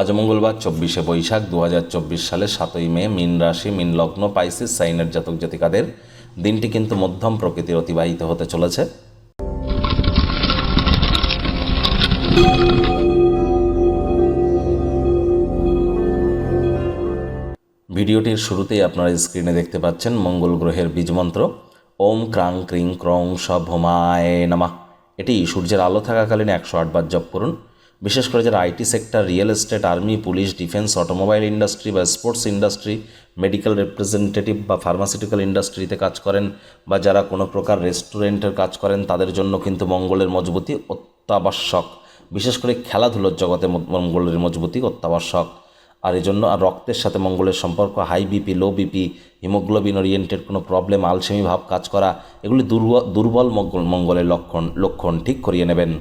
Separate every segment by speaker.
Speaker 1: আজ মঙ্গলবার চব্বিশে বৈশাখ দু হাজার চব্বিশ সালে সাতই মে মিন রাশি, মিন লগ্ন, পাইসিস, সাইনের জাতক জাতিকাদের দিনটি কিন্তু মধ্যম প্রকৃতির অতিবাহিত হতে চলেছে। ভিডিওটির শুরুতেই আপনারা স্ক্রিনে দেখতে পাচ্ছেন মঙ্গল গ্রহের বীজমন্ত্র ওম ক্রাং ক্রিং ক্রং সভমায় নামা। এটি সূর্যের আলো থাকাকালীন একশো আটবার জপ করুন। বিশেষ করে যারা IT sector, real estate, army, police, defence, automobile industry বা স্পোর্টস ইন্ডাস্ট্রি, মেডিকেল রিপ্রেজেন্টেটিভ বা ফার্মাসিউটিক্যাল ইন্ডাস্ট্রিতে কাজ করেন বা যারা কোনো প্রকার রেস্টুরেন্টের কাজ করেন, তাদের জন্য কিন্তু মঙ্গলের মজবুতি অত্যাবশ্যক। বিশেষ করে খেলাধুলোর জগতে মঙ্গলের মজবুতি অত্যাবশ্যক। আর এই জন্য আর রক্তের সাথে মঙ্গলের সম্পর্ক, high BP, low BP, haemoglobin oriented কোনো প্রবলেম, আলসেমি ভাব কাজ করা, এগুলি দুর্বল মঙ্গল, মঙ্গলের লক্ষণ লক্ষণ ঠিক করিয়ে নেবেন।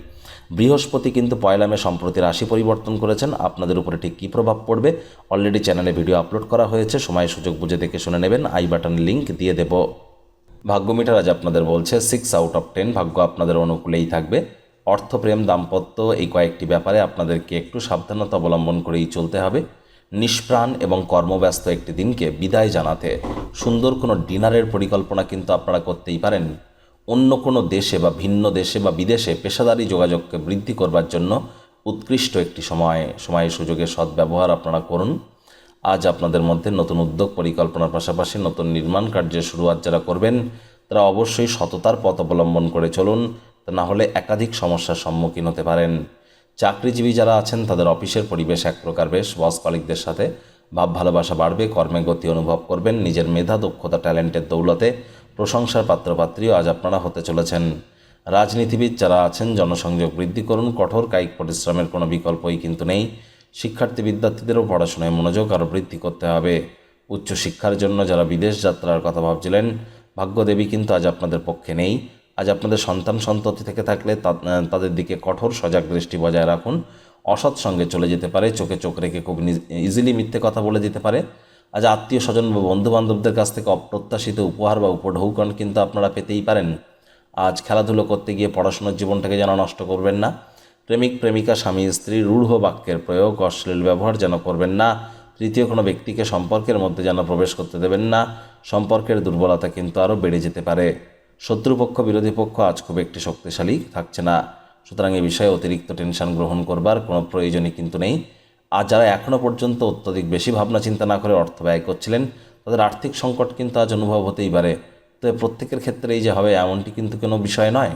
Speaker 1: বৃহস্পতি কিন্তু পয়লা মে সম্প্রতি রাশি পরিবর্তন করেছেন। আপনাদের উপরে ঠিক কী প্রভাব পড়বে? অলরেডি চ্যানেলে ভিডিও আপলোড করা হয়েছে। সময় সুযোগ বুঝে দেখে শুনে নেবেন। আই বাটন লিঙ্ক দিয়ে দেব। ভাগ্য মিটার আজ আপনাদের বলছে সিক্স আউট অফ টেন ভাগ্য আপনাদের অনুকূলেই থাকবে। অর্থপ্রেম, দাম্পত্য এই কয়েকটি ব্যাপারে আপনাদেরকে একটু সাবধানতা অবলম্বন করেই চলতে হবে। নিষ্প্রাণ এবং কর্মব্যস্ত একটি দিনকে বিদায় জানাতে সুন্দর কোনো ডিনারের পরিকল্পনা কিন্তু আপনারা করতেই পারেন। অন্য কোনো দেশে বা ভিন্ন দেশে বা বিদেশে পেশাদারি যোগাযোগকে বৃদ্ধি করবার জন্য উৎকৃষ্ট একটি সময় সময় সুযোগের সদ্ব্যবহার আপনারা করুন। আজ আপনাদের মধ্যে নতুন উদ্যোগ পরিকল্পনার পাশাপাশি নতুন নির্মাণ কার্যের শুরুয়াত যারা করবেন, তারা অবশ্যই সততার পথ অবলম্বন করে চলুন, তা না হলে একাধিক সমস্যার সম্মুখীন হতে পারেন। চাকরিজীবী যারা আছেন, তাদের অফিসের পরিবেশ এক প্রকার বেশ, বস কলিকদের সাথে ভাব ভালোবাসা বাড়বে, কর্মে গতি অনুভব করবেন, নিজের মেধা, দক্ষতা, ট্যালেন্টের দৌলতে প্রশংসার পাত্রপাত্রীও আজ আপনারা হতে চলেছেন। রাজনীতিবিদ যারা আছেন, জনসংযোগ বৃদ্ধি করুন, কঠোর কায়িক পরিশ্রমের কোনো বিকল্পই কিন্তু নেই। শিক্ষার্থী বিদ্যার্থীদেরও পড়াশোনায় মনোযোগ আরও বৃদ্ধি করতে হবে। উচ্চশিক্ষার জন্য যারা বিদেশ যাত্রার কথা ভাবছিলেন, ভাগ্যদেবী কিন্তু আজ আপনাদের পক্ষে নেই। আজ আপনাদের সন্তান সন্ততি থেকে থাকলে তাদের দিকে কঠোর সজাগ দৃষ্টি বজায় রাখুন। অসৎ সঙ্গে চলে যেতে পারে, চোখে চোখ রেখে খুব ইজিলি মিথ্যে কথা বলে দিতে পারে। আজ আত্মীয় স্বজন বা বন্ধু বান্ধবদের কাছ থেকে অপ্রত্যাশিত উপহার বা উপঢৌকন কিন্তু আপনারা পেতেই পারেন। আজ খেলাধুলো করতে গিয়ে পড়াশোনার জীবনটাকে যেন নষ্ট করবেন না। প্রেমিক, প্রেমিকা, স্বামী, স্ত্রী, রূঢ় বাক্যের প্রয়োগ, অশ্লীল ব্যবহার যেন করবেন না। তৃতীয় কোনো ব্যক্তিকে সম্পর্কের মধ্যে যেন প্রবেশ করতে দেবেন না। সম্পর্কের দুর্বলতা কিন্তু আরও বেড়ে যেতে পারে। শত্রুপক্ষ, বিরোধী পক্ষ আজ খুব একটি শক্তিশালী থাকছে না। সুতরাং এ বিষয়ে অতিরিক্ত টেনশন গ্রহণ করবার কোনো প্রয়োজনই কিন্তু নেই। আর যারা এখনও পর্যন্ত অত্যধিক বেশি ভাবনা চিন্তা না করে অর্থ ব্যয় করছিলেন, তাদের আর্থিক সংকট কিন্তু আজ অনুভব হতেই পারে। তো প্রত্যেকের ক্ষেত্রে এই যে হবে এমনটি কিন্তু কোনো বিষয় নয়।